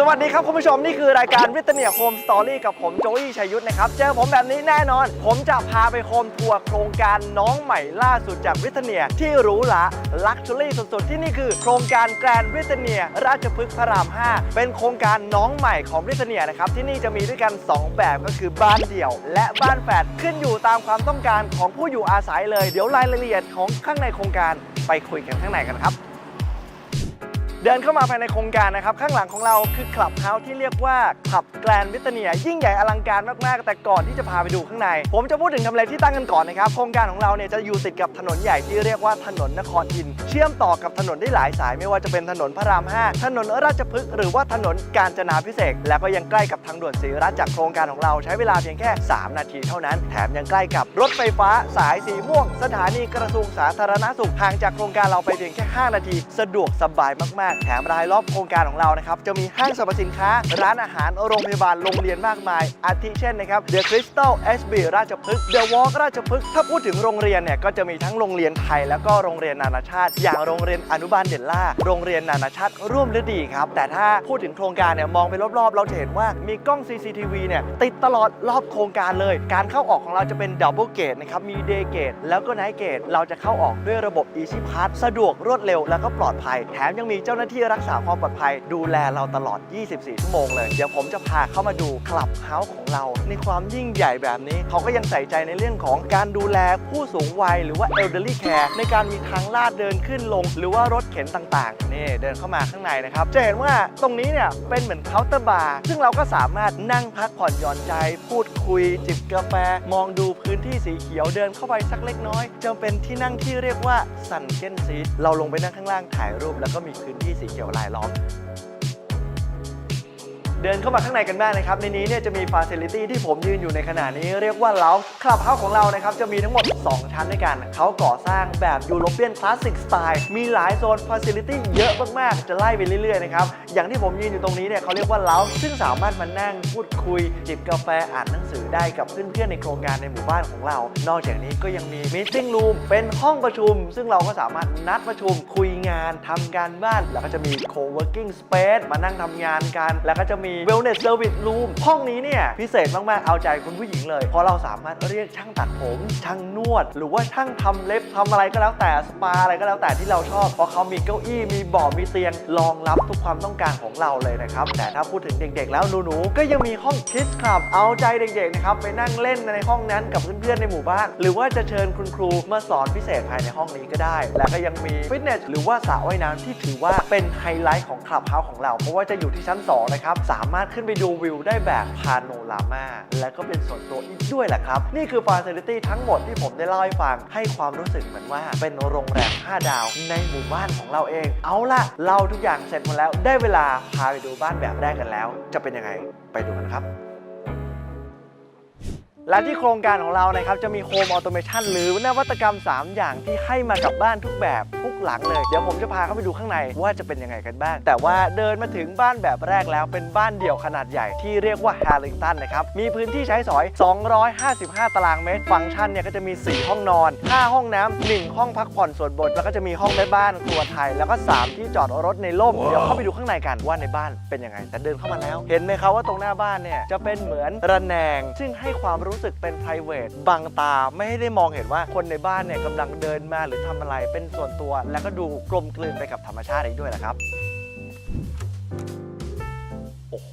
สวัสดีครับคุณผู้ชมนี่คือรายการวิตเนียโฮมสตอรี่กับผมโจอี้ชัยยุทธนะครับ เจอผมแบบนี้แน่นอน ผมจะพาไปโฮมทัวร์โครงการน้องใหม่ล่าสุดจากวิตเนียที่หรูหราลักชัวรี่สุดๆ ที่นี่คือ โครงการแกรนด์วิตเนีย ราชพฤกษ์พระราม 5 เป็นโครงการน้องใหม่ของวิตเนียนะครับ ที่นี่จะมีด้วยกัน 2 แบบก็คือบ้านเดี่ยว และบ้านแฝดขึ้นอยู่ตามความต้องการของผู้อยู่อาศัยเลย เดี๋ยวรายละเอียดของข้างในโครงการไปคุยกันข้างในกันครับ เดินเข้ามาภายในโครงการนะครับ ข้างหลังของเราคือคลับเฮาส์ที่เรียกว่าคลับแกรนด์วิตเนีย ยิ่งใหญ่อลังการมากๆ แต่ก่อนที่จะพาไปดูข้างใน ผมจะพูดถึงทำเลที่ตั้งกันก่อนนะครับ โครงการของเราเนี่ยจะอยู่ติดกับถนนใหญ่ที่เรียกว่าถนนนครอิน เชื่อมต่อกับถนนได้หลายสาย ไม่ว่าจะเป็นถนนพระราม 5 ถนนราชพฤกษ์หรือว่าถนนกาญจนาพิเศษแล้วก็ยังใกล้กับทางด่วนศรีรัตน์จากโครงการของเราใช้เวลาเพียงแค่ 3 นาทีเท่านั้น แถมยังใกล้กับรถไฟฟ้าสายสีม่วง สถานีกระทรวงสาธารณสุขห่างจากโครงการเราไปเพียงแค่ 5 นาที สะดวกสบายมากๆแถมรายรอบโครงการของเรานะครับจะมีห้างสรรพสินค้า ร้านอาหารโรงพยาบาลโรงเรียนมากมาย อาทิเช่นนะครับ The Crystal SB ราชพฤกษ์ The Walk ราชพฤกษ์ถ้าพูดถึงโรงเรียนเนี่ยก็จะมีทั้งโรงเรียนไทยแล้วก็โรงเรียนนานาชาติ อย่างโรงเรียนอนุบาลเด่นล่า โรงเรียนนานาชาติร่วมฤดีครับแต่ถ้าพูดถึงโครงการเนี่ยมองไปรอบๆ เราจะเห็นว่ามีกล้อง CCTV เนี่ยติดตลอดรอบโครงการเลย การเข้าออกของเราจะเป็น Double Gate นะครับมี Day Gate แล้วก็ Night Gate เราจะเข้าออกด้วยระบบ Easy Pass สะดวกรวดเร็วแล้วก็ปลอดภัย แถมยังมีเจ้าาหน้าที่รักษาความปลอดภัย ดูแลเราตลอด 24 ชั่วโมงเลย เดี๋ยวผมจะพาเข้ามาดูคลับเฮาส์ของเรา ในความยิ่งใหญ่แบบนี้ เขาก็ยังใส่ใจในเรื่องของการดูแลผู้สูงวัย หรือว่า elderly care ในการมีทางลาดเดินขึ้นลง หรือว่ารถเข็นต่างๆ นี่เดินเข้ามาข้างในนะครับ จะเห็นว่าตรงนี้เนี่ยเป็นเหมือนเคาน์เตอร์บาร์ ซึ่งเราก็สามารถนั่งพักผ่อนหย่อนใจ พูดคุย จิบกาแฟ มองดูพื้นที่สีเขียวเดินเข้าไปสักเล็กน้อยจะเป็นที่นั่งที่เรียกว่าซันเกนซีทเราลงไปนั่งข้างล่างถ่ายรูปแล้วก็มีพื้นที่ที่สีเขียวลายล้อม เดินเข้ามาข้างในกันบ้างนะครับ ในนี้เนี่ยจะมีฟ a ซิลิตี้ที่ผมยืนอยู่ในขณะนี้ เรียกว่าเลาคลับเฮาส์ของเรานะครับ จะมีทั้งหมด 2 ชั้นด้วยกันเขาก่อสร้างแบบยูโรเปียนคลาสสิกสไตล์มีหลายโซนฟ a ซิลิตี้เยอะมากๆ จะไล่ไปเรื่อยๆนะครับอย่างที่ผมยืนอยู่ตรงนี้เนี่ยเขาเรียกว่าเลาซึ่งสามารถมานั่งพูดคุยจิบกาแฟอ่านหนังสือได้กับเพื่อนๆในโครงการในหมู่บ้านของเรา นอกจากนี้ก็ยังมีมิ e รูมเป็นห้องประชุม ซึ่งเราก็สามารถนัดประชุมคุยงานทำการบ้าน แล้วก็จะมี co-working space มานั่งทำงานกัน แล้วก็จะมี wellness service room ห้องนี้เนี่ยพิเศษมาก ๆ เอาใจคุณผู้หญิงเลย เพราะเราสามารถเรียกช่างตัดผม ช่างนวด หรือว่าช่างทำเล็บทำอะไรก็แล้วแต่สปาอะไรก็แล้วแต่ที่เราชอบ เพราะเขามีเก้าอี้มีเบาะมีเตียงรองรับทุกความต้องการของเราเลยนะครับ แต่ถ้าพูดถึงเด็ก ๆ แล้วหนูๆก็ยังมีห้อง Kids Club เอาใจเด็ก ๆ นะครับ ไปนั่งเล่นในห้องนั้นกับเพื่อนๆในหมู่บ้าน หรือว่าจะเชิญคุณครูมาสอนพิเศษภายในห้องนี้ก็ได้ และก็ยังมีฟิตเนสหรือว่าสระว่ายน้ำที่ถือว่าเป็นไฮไลท์ของคลับเฮาส์ของเรา เพราะว่าจะอยู่ที่ชั้น2นะครับสาามารถขึ้นไปดูวิวได้แบบพาโนรามาและก็เป็นส่วนตัวอีกด้วยแหละครับ นี่คือฟ a ซิลิตี้ทั้งหมดที่ผมได้เล่าให้ฟัง ให้ความรู้สึกเหมือนว่าเป็นโรงแรม 5 ดาวในหมู่บ้านของเราเอง เอาล่ะ เราทุกอย่างเสร็จหมดแล้วได้เวลาพาไปดูบ้านแบบแรกกันแล้ว จะเป็นยังไงไปดูกันครับ และที่โครงการของเรานะครับจะมีโฮมออโตเมชันหรือนวัตกรรม 3 อย่างที่ให้มากับบ้านทุกแบบทุกหลังเลย เดี๋ยวผมจะพาเข้าไปดูข้างในว่าจะเป็นยังไงกันบ้าง แต่ว่าเดินมาถึงบ้านแบบแรกแล้วเป็นบ้านเดี่ยวขนาดใหญ่ที่เรียกว่า h a r r i n g t o n นะครับ มีพื้นที่ใช้สอย 255 ตารางเมตร ฟังก์ชันเนี่ยก็จะมี 4 ห้องนอน 5 ห้องน้ำ1ห้องพักผ่อนส่วนบน แล้วก็จะมีห้องแม่บ้านครัวไทย แล้วก็ 3 ที่จอดรถในร่ม เดี๋ยวเข้าไปดูข้างในกันว่าในบ้านเป็นยังไง แต่เดินเข้ามาแล้ว เห็นไหมครับว่าตรงหน้าบ้านเนี่ยจะเป็นเหมือนระแนง ซึ่งให้ความรูู้้สึกเป็น p r i v a t บังตาไม่ให้ได้มองเห็นว่าคนในบ้านเนี่ยกำลังเดินมาหรือทำอะไรเป็นส่วนตัว แล้วก็ดูกลมกลืนไปกับธรรมชาติอีกด้วยนะครับ โอ้โห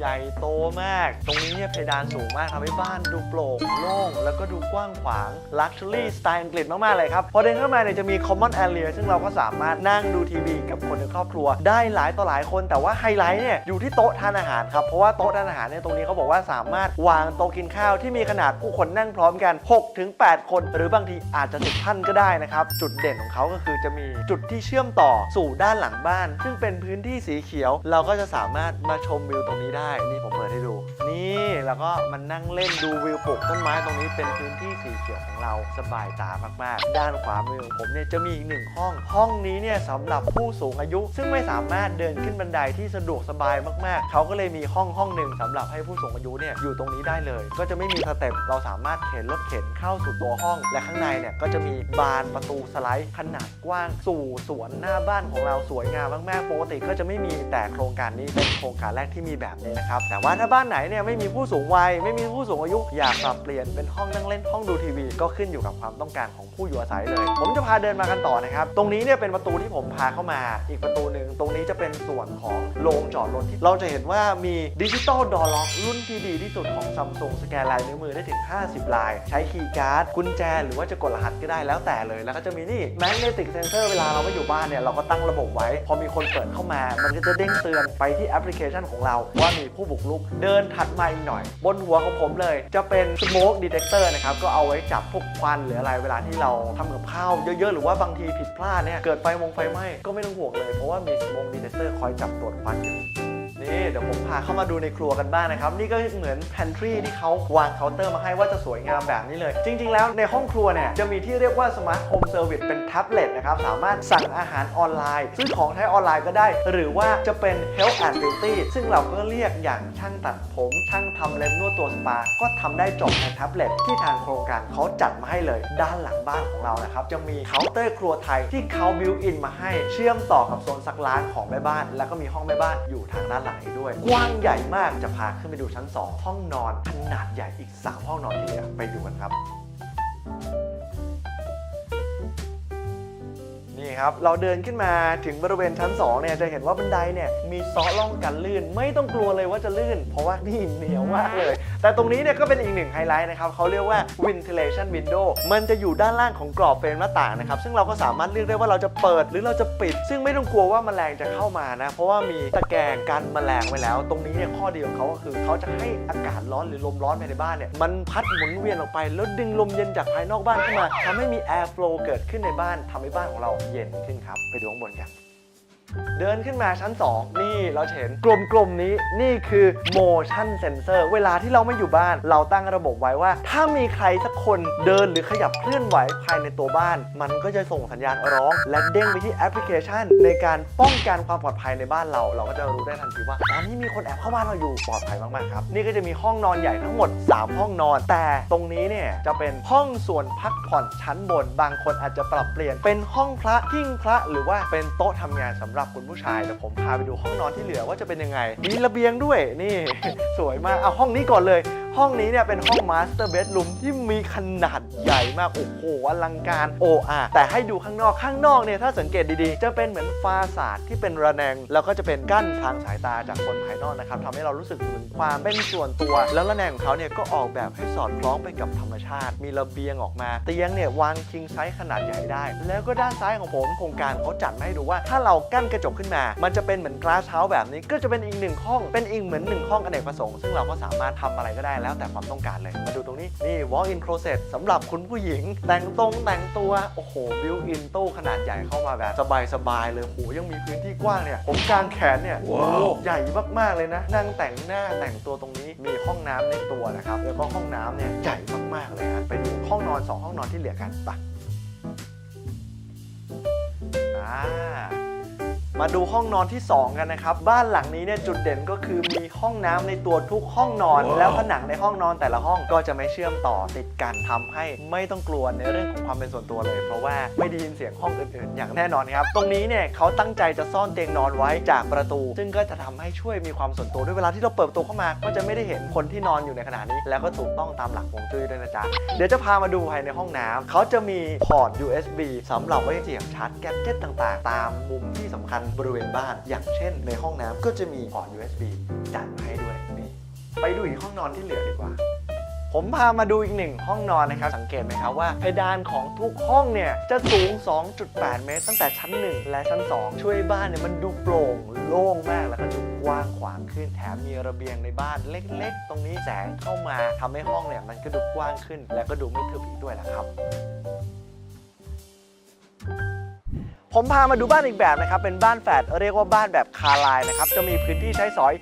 ใหญ่โตมาก ตรงนี้เนี่ยเพดานสูงมากทำให้บ้านดูโปร่งโล่ง แล้วก็ดูกว้างขวาง Luxury สไตล์อังกฤษมาก ๆ เลยครับ พอเดินเข้ามาเนี่ยจะมี Common Area ซึ่งเราก็สามารถนั่งดูทีวีกับคนในครอบครัว ได้หลายต่อหลายคนแต่ว่าไฮไลท์เนี่ยอยู่ที่โต๊ะทานอาหารครับเพราะว่าโต๊ะทานอาหารเนี่ยตรงนี้เขาบอกว่าสามารถวางโต๊ะกินข้าวที่มีขนาดผู้คนนั่งพร้อมกัน 6-8 คน หรือบางทีอาจจะ10ท่านก็ได้นะครับจุดเด่นของเขาก็คือจะมีจุดที่เชื่อมต่อสู่ด้านหลังบ้าน ซึ่งเป็นพื้นที่สีเขียว เราก็จะสามารถมาชมวิวตรงนี้ได้นี่ผมเปิดให้ดู นี่แล้วก็มันนั่งเล่นดูวิวปลูกต้นไม้ตรงนี้เป็นพื้นที่สีเขียวของเราสบายตามากๆ ด้านขวามือของผมเนี่ยจะมีอีกหนึ่งห้อง ห้องนี้เนี่ยสำหรับผู้สูงอายุ ซึ่งไม่สามารถเดินขึ้นบันไดที่สะดวกสบายมากๆ เขาก็เลยมีห้องห้องหนึ่งสำหรับให้ผู้สูงอายุเนี่ยอยู่ตรงนี้ได้เลย ก็จะไม่มีสเต็ปเราสามารถเข็นรถเข็นเข้าสู่ตัวห้อง และข้างในเนี่ยก็จะมีบานประตูสไลด์ขนาดกว้าง สู่สวนหน้าบ้านของเราสวยงามมากๆปกติก็จะไม่มีแต่โครงการนี้เป็นโครงการแรกที่มีแบบนี้นะครับ แต่ว่าถ้าบ้านไหนเนี่ยไม่มีผู้สูงวัย ไม่มีผู้สูงอายุ อยากปรับเปลี่ยนเป็นห้องนั่งเล่นห้องดูทีวี ก็ขึ้นอยู่กับความต้องการของผู้อยู่อาศัยเลย ผมจะพาเดินมากันต่อนะครับ ตรงนี้เนี่ยเป็นประตูที่ผมพาเข้ามา อีกประตูหนึ่งตรงนี้จะเป็นส่วนของโรงจอดรถที่เราจะเห็นว่ามีดิจิตอลดอล็อกรุ่นที่ดีที่สุดของซัมซุงสแกนลายนิ้วมือได้ถึง 50 ลาย ใช้คีย์การ์ดกุญแจ หรือว่าจะกดรหัสก็ได้แล้วแต่เลย แล้วก็จะมีนี่แมกเนติกเซนเซอร์เวลาเราไม่อยู่บ้านเนี่ยเราก็ตั้งระบบไว้ พอมีคนเปิดเข้ามา มันก็จะเด้งเตือนไปที่แอปพลิเคชันของเราว่ามีผู้บุกรุก เดินถัดมาอีกหน่อย บนหัวของผมเลย จะเป็น smoke detector นะครับ ก็เอาไว้จับพวกควันหรืออะไรเวลาที่เราทำกับข้าวเยอะๆ หรือว่าบางทีผิดพลาดเนี่ยเกิดไฟมงไฟไหม้ก็ไม่ต้องห่วงเลยเพราะว่ามี smoke detector คอยจับตรวจควันอยู่ นี่เดี๋ยวผมพาเข้ามาดูในครัวกันบ้างนะครับ นี่ก็เหมือน pantry ที่เขาวางเคาน์เตอร์มาให้ว่าจะสวยงามแบบนี้เลย จริง ๆ แล้วในห้องครัวเนี่ยจะมีที่เรียกว่า smart home service เป็นแท็บเล็ตนะครับ สามารถสั่งอาหารออนไลน์ ซื้อของใช้ออนไลน์ก็ได้ หรือว่าจะเป็น health and beauty ซึ่งเราก็เรียกอย่างช่างตัดผม ช่างทำเล็บนวดตัวสปา ก็ทำได้จบในแท็บเล็ตที่ทางโครงการเขาจัดมาให้เลยด้านหลังบ้านของเรานะครับจะมีเคาน์เตอร์ครัวไทยที่เขาบิวอินมาให้เชื่อมต่อกับโซนซักล้างของแม่บ้าน แล้วก็มีห้องแม่บ้านอยู่ทางด้านหลังไหลด้วย กว้างใหญ่มากจะพาขึ้นไปดูชั้น 2 ห้องนอนขนาดใหญ่อีก 3 ห้องนอนที่เหลือไปดูกันครับ นี่ครับ เราเดินขึ้นมาถึงบริเวณชั้น2เนี่ยจะเห็นว่าบันไดเนี่ยมีซอล่องกันลื่น ไม่ต้องกลัวเลยว่าจะลื่น เพราะว่านี่เหนียวมากเลย แต่ตรงนี้เนี่ยก็เป็นอีกหนึ่งไฮไลท์นะครับเขาเรียกว่า ventilation window มันจะอยู่ด้านล่างของกรอบเฟรมหน้าต่างนะครับซึ่งเราก็สามารถเลือกได้ว่าเราจะเปิดหรือเราจะปิด ซึ่งไม่ต้องกลัวว่าแมลงจะเข้ามานะ เพราะว่ามีตะแกรงกันแมลงไว้แล้ว ตรงนี้เนี่ยข้อดีของเขาก็คือเขาจะให้อากาศร้อนหรือลมร้อนภายในบ้านเนี่ยมันพัดหมุนเวียนออกไปแล้วดึงลมเย็นจากภายนอกบ้านเข้ามาทำให้มี air flow เกิดขึ้นในบ้านทำให้บ้านของเราเย็นขึ้นครับ ไปดูข้างบนกัน เดินขึ้นมาชั้น 2 นี่เราเห็นกลมๆนี้นี่คือ motion sensor เวลาที่เราไม่อยู่บ้าน เราตั้งระบบไว้ว่า ถ้ามีใครสักคนเดินหรือขยับเคลื่อนไหวภายในตัวบ้าน มันก็จะส่งสัญญาณร้อง และเด้งไปที่แอปพลิเคชัน ในการป้องกันความปลอดภัยในบ้านเรา เราก็จะรู้ได้ทันทีว่าตอนนี้มีคนแอบเข้าบ้านเราอยู่ปลอดภัยมากๆครับนี่ก็จะมีห้องนอนใหญ่ทั้งหมด 3 ห้องนอน แต่ตรงนี้เนี่ยจะเป็นห้องส่วนพักผ่อนชั้นบน บางคนอาจจะปรับเปลี่ยนเป็นห้องพระหิ้งพระหรือว่าเป็นโต๊ะทำงานสำหรับรับคุณผู้ชายแต่ผมพาไปดูห้องนอนที่เหลือว่าจะเป็นยังไงมีระเบียงด้วยนี่ สวยมากเอาห้องนี้ก่อนเลยห้องนี้เนี่ยเป็นห้องมาสเตอร์เบด o ูมที่มีขนาดใหญ่มาก โอ้โหอลังการโอ้อาแต่ให้ดูข้างนอกข้างนอกเนี่ยถ้าสังเกตดีๆ จะเป็นเหมือนฟาสาดที่เป็นระแนง แล้วก็จะเป็นกั้นทางสายตาจากคนภายนอกนะครับทำให้เรารู้สึกถึงความเป็นส่วนตัว แล้วระแนงของเขาเนี่ยก็ออกแบบให้สอดคล้องไปกับธรรมชาติ มีระเบียงออกมา เตียงเนี่ยวางคิงไซส์ขนาดใหญ่ได้ แล้วก็ด้านซ้ายของผมโครงการเขาจัดมาให้ดูว่าถ้าเรากั้นกระจกขึ้นมา มันจะเป็นเหมือนกลาสเฮาส์แบบนี้ก็จะเป็นอีกหนึ่งห้องเป็นอีกเหมือนหนึ่งห้องอเนกประสงค์ซึ่งเราก็สามารถทำอะไรก็ได้แล้วแต่ความต้องการเลย มาดูตรงนี้ นี่ walk in closet สำหรับคุณผู้หญิง แต่งตรงแต่งตัว โอ้โห built in ตู้ขนาดใหญ่เข้ามาแบบสบายๆเลยโหยังมีพื้นที่กว้างเนี่ย ผมกางแขนเนี่ยโอ้โหใหญ่มากๆเลยนะ นั่งแต่งหน้าแต่งตัวตรงนี้มีห้องน้ำในตัวนะครับแล้วก็ห้องน้ำเนี่ยใหญ่มากๆเลยฮะไปดูห้องนอนสองห้องนอนที่เหลือกันไปอ่า มาดูห้องนอนที่ 2 กันนะครับ บ้านหลังนี้เนี่ยจุดเด่นก็คือมีห้องน้ำในตัวทุกห้องนอน แล้วผนังในห้องนอนแต่ละห้องก็จะไม่เชื่อมต่อติดกันทำให้ไม่ต้องกลัวในเรื่องของความเป็นส่วนตัวเลย เพราะว่าไม่ได้ยินเสียงห้องอื่นๆ อย่างแน่นอนครับ ตรงนี้เนี่ยเขาตั้งใจจะซ่อนเตียงนอนไว้จากประตู ซึ่งก็จะทำให้ช่วยมีความส่วนตัวด้วยเวลาที่เราเปิดประตูเข้ามา ก็จะไม่ได้เห็นคนที่นอนอยู่ในขณะนี้ แล้วก็ถูกต้องตามหลักฮวงจุ้ยด้วยนะจ๊ะเดี๋ยวจะพามาดูภายในห้องน้ำเขาจะมีพอร์ต USB สำหรับไว้เสียบชาร์จแกดเจ็ตต่าง ๆ ตามมุมที่สำคัญบริเวณบ้าน อย่างเช่น ในห้องน้ำก็จะมีพอร์ต USB จัดมาให้ด้วยนี่ไปดูอีกห้องนอนที่เหลือดีกว่าผมพามาดูอีกหนึ่งห้องนอนนะครับ สังเกตไหมครับว่าเพดานของทุกห้องเนี่ย จะสูง 2.8 เมตร ตั้งแต่ชั้น 1 และชั้น 2 ช่วยบ้านเนี่ยมันดูโปร่งโล่งมาก แล้วก็ดูกว้างขวางขึ้นแถมมีระเบียงในบ้านเล็ก ๆ ตรงนี้แสงเข้ามาทำให้ห้องเนี่ย มันก็ดูกว้างขึ้น และก็ดูไม่ทึบอีกด้วยนะครับ ผมพามาดูบ้านอีกแบบนะครับ เป็นบ้านแฝดเรียกว่าบ้านแบบคาไลน์นะครับ จะมีพื้นที่ใช้สอย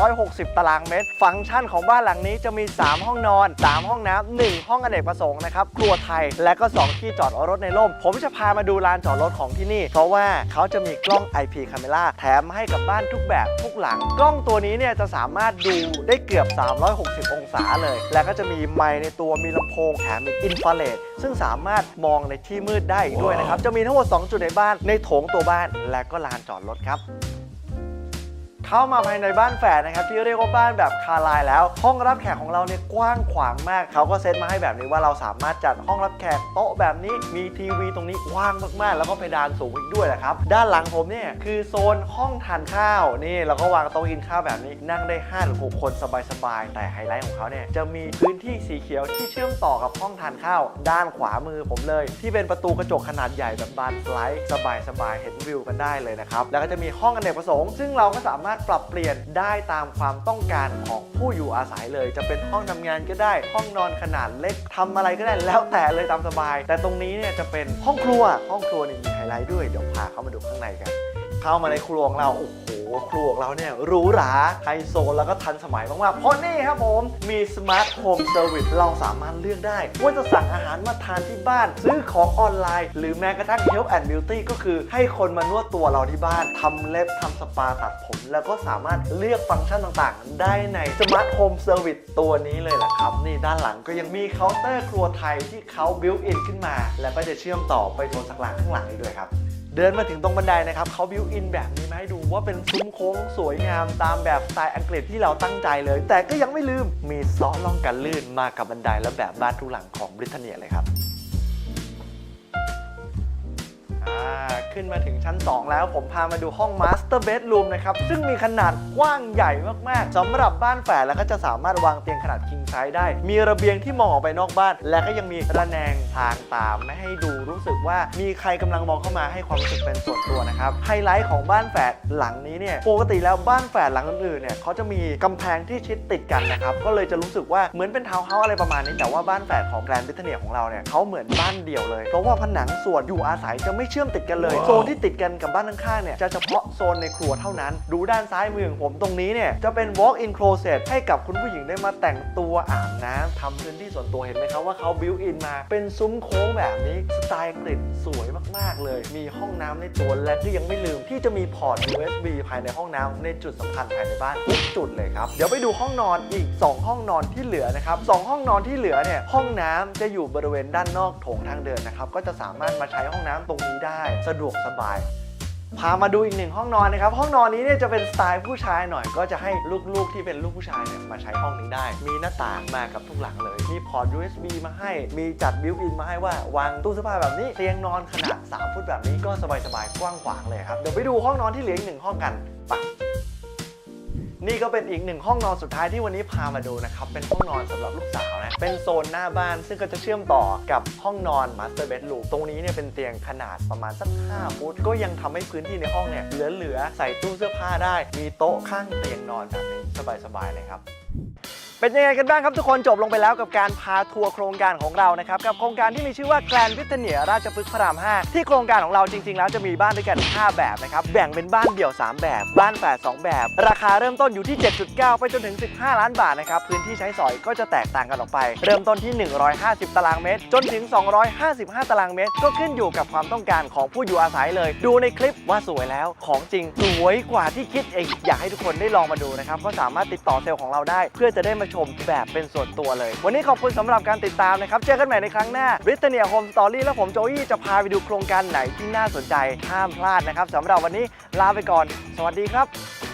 160 ตารางเมตร ฟังก์ชันของบ้านหลังนี้จะมี 3 ห้องนอน 3 ห้องน้ำ1ห้องอเนกประสงค์นะครับ ครัวไทย และก็ 2 ที่จอดรถในร่ม ผมจะพามาดูลานจอดรถของที่นี่ เพราะว่าเขาจะมีกล้อง IP Camera แถมให้กับบ้านทุกแบบทุกหลัง กล้องตัวนี้เนี่ยจะสามารถดูได้เกือบ 360 องศาเลย และก็จะมีไมค์ในตัว มีลำโพง แถมมีอินฟราเรด ซึ่งสามารถมองในที่มืดได้อีกด้วยนะครับ จะมีทั้งหมด 2 จุดในบ้าน ในโถงตัวบ้าน และก็ลานจอดรถครับ เข้ามาภายในบ้านแฝดนะครับที่เรียกว่าบ้านแบบคาลน์แล้ว ห้องรับแขกของเราเนี่ยกว้างขวางมากเขาก็เซตมาให้แบบนี้ว่าเราสามารถจัดห้องรับแขกโต๊ะแบบนี้มีทีวีตรงนี้กว้างมากๆ แล้วก็เพดานสูงอีกด้วยแหละครับด้านหลังผมเนี่ยคือโซนห้องทานข้าวนี่เราก็วางโต๊ะกินข้าวแบบนี้นั่งได้5หรือ6คนสบายๆแต่ไฮไลท์ของเขาเนี่ยจะมีพื้นที่สีเขียวที่เชื่อมต่อกับห้องทานข้าว ด้านขวามือผมเลย ที่เป็นประตูกระจกขนาดใหญ่แบบบานสไลด์สบายๆเห็นวิวกันได้เลยนะครับแล้วก็จะมีห้องอเนกประสงค์ซึ่งเราก็สามารถปรับเปลี่ยนได้ตามความต้องการของผู้อยู่อาศัยเลย จะเป็นห้องทำงานก็ได้ ห้องนอนขนาดเล็กทำอะไรก็ได้แล้วแต่เลยตามสบาย แต่ตรงนี้เนี่ยจะเป็นห้องครัวห้องครัวนี่มีไฮไลท์ด้วยเดี๋ยวพาเข้ามาดูข้างในกัน เข้ามาในครัวของเราโอ้โห ครัวของเราเนี่ยหรูหราไฮโซแล้วก็ทันสมัยมากๆ เพราะนี่ครับผมมีสมาร์ทโฮมเซอร์วิสเราสามารถเลือกได้ ว่าจะสั่งอาหารมาทานที่บ้าน ซื้อของออนไลน์ หรือแม้กระทั่ง Health and Beauty ก็คือให้คนมานวดตัวเราที่บ้านทำเล็บทำสปาตัดผม แล้วก็สามารถเลือกฟังก์ชันต่างๆ ได้ในสมาร์ทโฮมเซอร์วิสตัวนี้เลยแหละครับ นี่ด้านหลังก็ยังมีเคาน์เตอร์ครัวไทยที่เขาบิวอินขึ้นมา แล้วก็จะเชื่อมต่อไปโซนสักหลังข้างหลังนี้ด้วยครับ เดินมาถึงตรงบันไดนะครับเขาบิวอินแบบนี้มาให้ดูว่าเป็นซุ้มโค้งสวยงามตามแบบสไตล์อังกฤษที่เราตั้งใจเลย แต่ก็ยังไม่ลืมมีซอสล่องกันลื่นมากับบันไดและแบบบ้านทุกหลังของบริเตนเนียเลยครับ อ่าขึ้นมาถึงชั้น 2 แล้วผมพามาดูห้องมาสเตอร์เบดรูมนะครับ ซึ่งมีขนาดกว้างใหญ่มาก ๆสำหรับบ้านแฝดแล้วก็จะสามารถวางเตียงขนาดคิงไซส์ได้ มีระเบียงที่มองออกไปนอกบ้าน และก็ยังมีระแนงทางตามไม่ให้ดูรู้สึกว่ามีใครกำลังมองเข้ามาให้ความรู้สึกเป็นส่วนตัวนะครับไฮไลท์ของบ้านแฝดหลังนี้เนี่ยปกติแล้วบ้านแฝดหลังอื่นๆเนี่ยเขาจะมีกำแพงที่ชิดติดกันนะครับก็เลยจะรู้สึกว่าเหมือนเป็นทาวน์เฮาส์อะไรประมาณนี้แต่ว่าบ้านแฝดของแกรนด์บริเตเนียของเราเนี่ยเขาเหมือนบ้านเดี่ยวเลยเพราะว่าผนังส่วนอยู่อาศัยจะไม่เชื่อมติดกันเลย โซนที่ติดกันกับบ้านข้างๆเนี่ยจะเฉพาะโซนในครัวเท่านั้น ดูด้านซ้ายมือของผมตรงนี้เนี่ยจะเป็น walk in closet ให้กับคุณผู้หญิงได้มาแต่งตัวอาบน้ำทำพื้นที่ส่วนตัวเห็นไหมครับว่าเขา built in มาเป็นซุ้มโค้งแบบนี้สไตล์อังกฤษสวยมากๆเลย มีห้องน้ำในตัวและที่ยังไม่ลืมที่จะมีพอร์ต USB ภายในห้องน้ำในจุดสำคัญภายในบ้านทุกจุดเลยครับเดี๋ยวไปดูห้องนอนอีก 2 ห้องนอนที่เหลือนะครับสองห้องนอนที่เหลือเนี่ยห้องน้ำจะอยู่บริเวณด้านนอกโถงทางเดินนะครับก็จะสามารถมาใช้ห้องน้ำตรงนี้ได้สะดวกสบาย พามาดูอีกหนึ่งห้องนอนนะครับ ห้องนอนนี้เนี่ยจะเป็นสไตล์ผู้ชายหน่อย ก็จะให้ลูกๆที่เป็นลูกผู้ชายเนี่ยมาใช้ห้องนี้ได้ มีหน้าต่างมากับทุกหลังเลย มีพอร์ต USB มาให้ มีจัดบิวอินมาให้ว่าวางตู้เสื้อผ้าแบบนี้ เตียงนอนขนาด 3 ฟุตแบบนี้ก็สบายๆกว้างขวางเลยครับ เดี๋ยวไปดูห้องนอนที่เหลืออีกหนึ่งห้องกันไป นี่ก็เป็นอีกหนึ่งห้องนอนสุดท้ายที่วันนี้พามาดูนะครับ เป็นห้องนอนสำหรับลูกสาวนะ เป็นโซนหน้าบ้านซึ่งก็จะเชื่อมต่อกับห้องนอนมาสเตอร์เบดรูมตรงนี้เนี่ยเป็นเตียงขนาดประมาณสัก5ฟุตก็ยังทำให้พื้นที่ในห้องเนี่ยเหลือๆใส่ตู้เสื้อผ้าได้ มีโต๊ะข้างเตียงนอนแบบนี้สบายๆเลยครับ เป็นยังไงกันบ้างครับทุกคนจบลงไปแล้วกับการพาทัวร์โครงการของเรานะครับกับโครงการที่มีชื่อว่าแกลนวิทเนียราชพฤกษ์พระราม 5 ที่โครงการของเราจริง ๆ แล้วจะมีบ้านด้วยกัน 5 แบบนะครับแบ่งเป็นบ้านเดี่ยว 3 แบบ บ้านแฝด2แบบ ราคาเริ่มต้นอยู่ที่ 7.9 ไปจนถึง 15 ล้านบาทนะครับพื้นที่ใช้สอยก็จะแตกต่างกันออกไป เริ่มต้นที่ 150 ตารางเมตร จนถึง 255 ตารางเมตร ก็ขึ้นอยู่กับความต้องการของผู้อยู่อาศัยเลย ดูในคลิปว่าสวยแล้วของจริงสวยกว่าที่คิดเองอยากให้ทุกคนได้ลองมาดูนะครับก็สามารถติดต่อเซลล์ของเราได้ เพื่อจะได้มาชมแบบเป็นส่วนตัวเลย วันนี้ขอบคุณสำหรับการติดตามนะครับ เจอกันใหม่ในครั้งหน้า b r i t a n i a Home Story และผมโจยี่จะพาไปดูโครงการไหนที่น่าสนใจห้ามพลาดนะครับสำหรับวันนี้ลาไปก่อน สวัสดีครับ